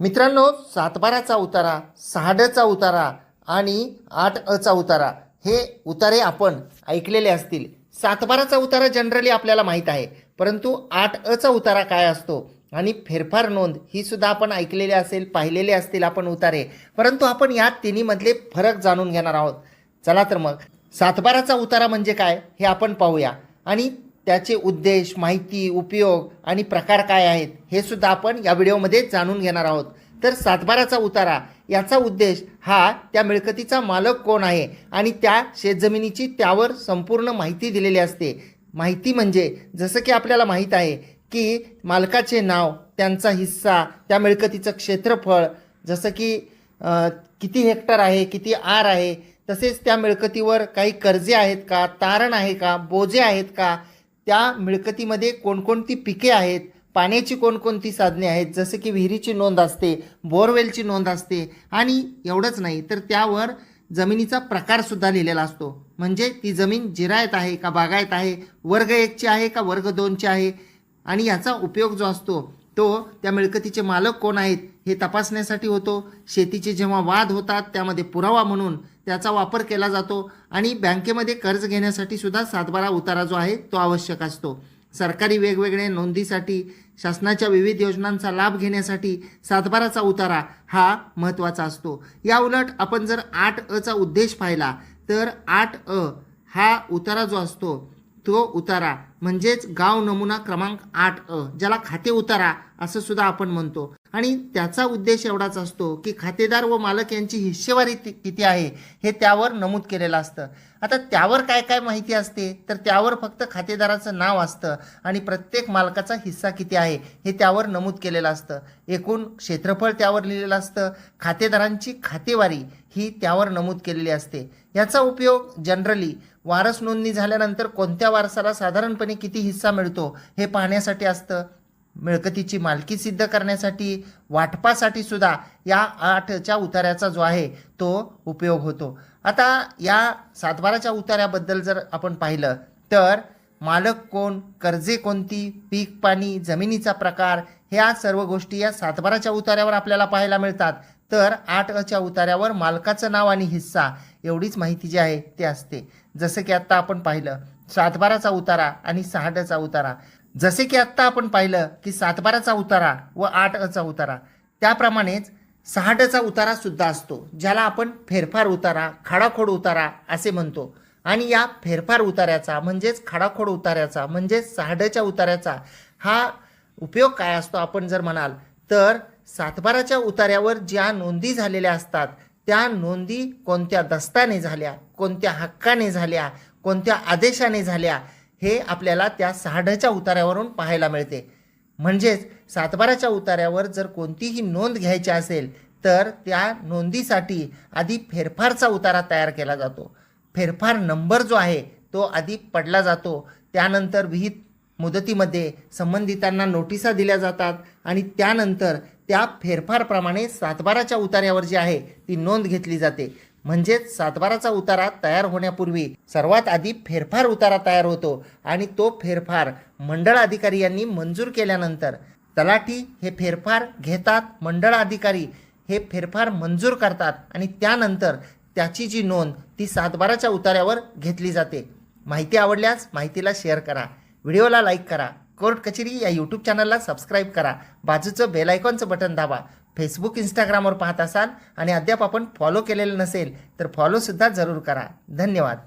मित्रांनो सातबाराचा उतारा सहाडचा उतारा आणि आठ अचा उतारा हे उतारे आपण ऐकलेले असतील. सातबाराचा उतारा जनरली आपल्याला माहीत आहे परंतु आठ अचा उतारा काय असतो आणि फेरफार नोंद ही सुद्धा आपण ऐकलेली असेल पाहिलेले असतील आपण उतारे परंतु आपण या तिन्हीमधले फरक जाणून घेणार आहोत. चला तर मग सातबाराचा उतारा म्हणजे काय हे आपण पाहूया आणि त्याचे उद्देश माहिती उपयोग आणि प्रकार काय आहेत हे सुद्धा आपण या व्हिडिओमध्ये जाणून घेणार आहोत. तर सातबाराचा उतारा याचा उद्देश हा त्या मिळकतीचा मालक कोण आहे आणि त्या शेतजमिनीची त्यावर संपूर्ण माहिती दिलेली असते. माहिती म्हणजे जसं की आपल्याला माहीत आहे की मालकाचे नाव त्यांचा हिस्सा त्या मिळकतीचं क्षेत्रफळ जसं की किती हेक्टर आहे किती आर आहे तसेच त्या मिळकतीवर काही कर्जे आहेत का तारण आहे का बोजे आहेत का त्या मिळकतीमध्ये कोणकोणती पिके आहेत पाण्याची कोणकोणती साधने आहेत जसं की विहिरीची नोंद असते बोरवेलची नोंद असते आणि एवढंच नाही तर त्यावर जमिनीचा प्रकारसुद्धा लिहिलेला असतो. म्हणजे ती जमीन जिरायत आहे का बागायत आहे वर्ग एकची आहे का वर्ग दोनची आहे? आणि याचा उपयोग जो असतो तो त्या मिळकतीचे मालक कोण आहेत हे तपासण्यासाठी होतो. शेतीचे जेव्हा वाद होतात त्यामध्ये पुरावा म्हणून त्याचा वापर केला जातो आणि बँकेमध्ये कर्ज घेण्यासाठी सुद्धा सातबारा उतारा जो आहे तो आवश्यक असतो. सरकारी वेगवेगळ्या नोंदीसाठी शासनाच्या विविध योजनांचा लाभ घेण्यासाठी सातबाराचा उतारा हा महत्त्वाचा असतो. या उलट आपण जर आठ अचा उद्देश पाहिला तर आठ अ हा उतारा जो असतो तो उतारा म्हणजेच गाव नमुना क्रमांक आठ अ ज्याला खाते उतारा असं सुद्धा आपण म्हणतो. आणि त्याचा उद्देश एवढाच असतो की खातेदार व मालक यांची हिस्सेवारी किती आहे हे त्यावर नमूद केलेलं असतं. आता त्यावर काय काय माहिती असते? तर त्यावर फक्त खातेदाराचं नाव असतं आणि प्रत्येक मालकाचा हिस्सा किती आहे हे त्यावर नमूद केलेलं असतं. एकूण क्षेत्रफळ त्यावर लिहिलेलं असतं. खातेदारांची खातेवारी ही त्यावर नमूद केलेली असते. याचा उपयोग जनरली वारस नोंदणी झाल्यानंतर कोणत्या वारसाला साधारणपणे किती हिस्सा मिळतो हे पाहण्यासाठी असतं. मिळकतीची मालकी सिद्ध करण्यासाठी वाटपासाठी सुद्धा या आठच्या उतार्याचा जो आहे तो उपयोग होतो. आता या सातबाराच्या उतार्याबद्दल जर आपण पाहिलं तर मालक कोण कर्जे कोणती पीक पाणी जमिनीचा प्रकार ह्या सर्व गोष्टी या सातबाराच्या उतार्यावर आपल्याला पाहायला मिळतात. तर आठ अच्या उतार्यावर मालकाचं नाव आणि हिस्सा एवढीच माहिती जी आहे ते असते. जसं की आत्ता आपण पाहिलं सातबाराचा उतारा आणि सहाडचा उतारा. जसे की आत्ता आपण पाहिलं की सातबाराचा उतारा व आठ अचा उतारा त्याप्रमाणेच सहाडचा उतारा सुद्धा असतो ज्याला आपण फेरफार उतारा खाडाखोड उतारा असे म्हणतो. आणि या फेरफार उतार्याचा म्हणजेच खाडाखोड उतार्याचा म्हणजेच सहाडच्या उतार्याचा हा उपयोग काय असतो आपण जर म्हणाल तर सातबाराच्या उतार्यावर ज्या नोंदी झालेल्या असतात त्या नोंदी कोणत्या दस्ताने झाल्या कोणत्या हक्काने झाल्या कोणत्या आदेशाने झाल्या हे आपल्याला त्या साढच्या उतार्यावरून पाहायला मिळते. म्हणजेच सातबाराच्या उतार्यावर जर कोणतीही नोंद घ्यायची असेल तर त्या नोंदीसाठी आधी फेरफारचा उतारा तयार केला जातो. फेरफार नंबर जो आहे तो आधी पडला जातो. त्यानंतर विहित मुदतीमध्ये संबंधितांना नोटिसा दिल्या जातात आणि त्यानंतर त्या फेरफारप्रमाणे सातबाराच्या उतार्यावर जी आहे ती नोंद घेतली जाते. म्हणजेच सातबाराचा उतारा तयार होण्यापूर्वी सर्वात आधी फेरफार उतारा तयार होतो आणि तो फेरफार मंडळ अधिकारी यांनी मंजूर केल्यानंतर तलाठी हे फेरफार घेतात मंडळ अधिकारी हे फेरफार मंजूर करतात आणि त्यानंतर त्याची जी नोंद ती सातबाराच्या उतार्यावर घेतली जाते. माहिती आवडल्यास माहितीला शेअर करा. व्हिडिओला लाईक करा. कोर्ट कचेरी या यूट्यूब चॅनलला सबस्क्राईब करा. बाजूचं बेल आयकॉनचं बटन दाबा. फेसबुक इंस्टाग्रामवर पाहत असाल आणि अद्याप आपण फॉलो केलेलं नसेल तर फॉलोसुद्धा जरूर करा. धन्यवाद.